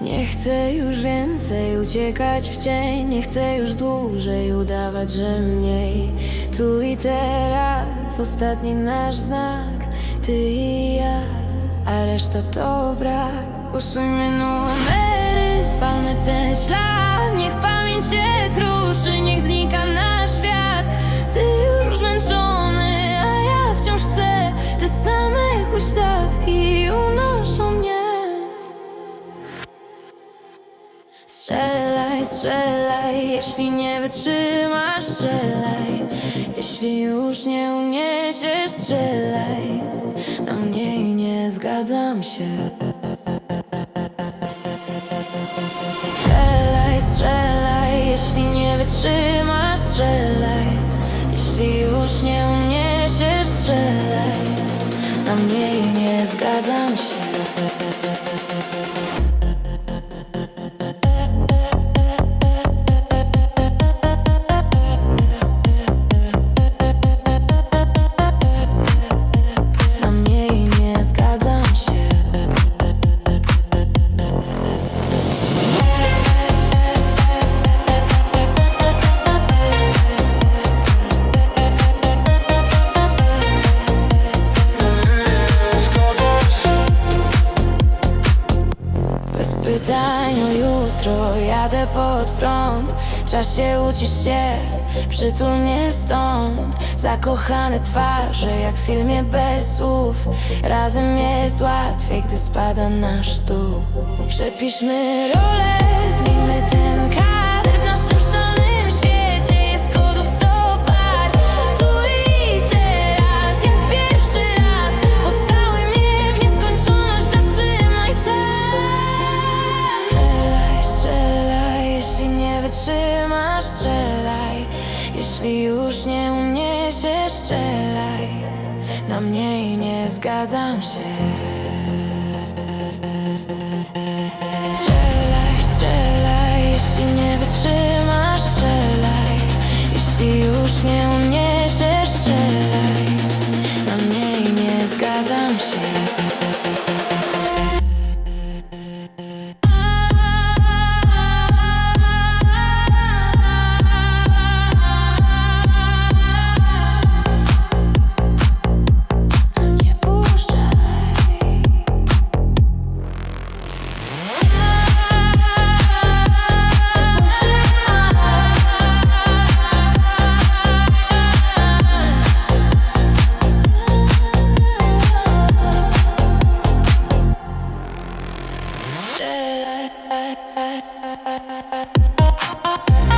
Nie chcę już więcej uciekać w cień Nie chcę już dłużej udawać, że mniej. Tu i teraz ostatni nasz znak Ty i ja, a reszta to brak. Usuńmy numery, spalmy ten ślad Niech pamięć się kruszy, niech znika nasz świat Strzelaj, jeśli nie wytrzymasz, strzelaj. Jeśli już nie uniesiesz, strzelaj. Na mniej nie zgadzam się. Strzelaj, strzelaj, jeśli nie wytrzymasz, strzelaj. Jeśli już nie uniesiesz, strzelaj. Na mniej nie zgadzam się O jutro jadę pod prąd. Czas się ucisz się, przytul mnie stąd. Zakochane twarze jak w filmie bez słów. Razem jest łatwiej, gdy spada nasz stół. Przepiszmy rolę, Jeśli już nie uniesiesz, strzelaj Na mniej nie zgadzam się I, I, I, I, I,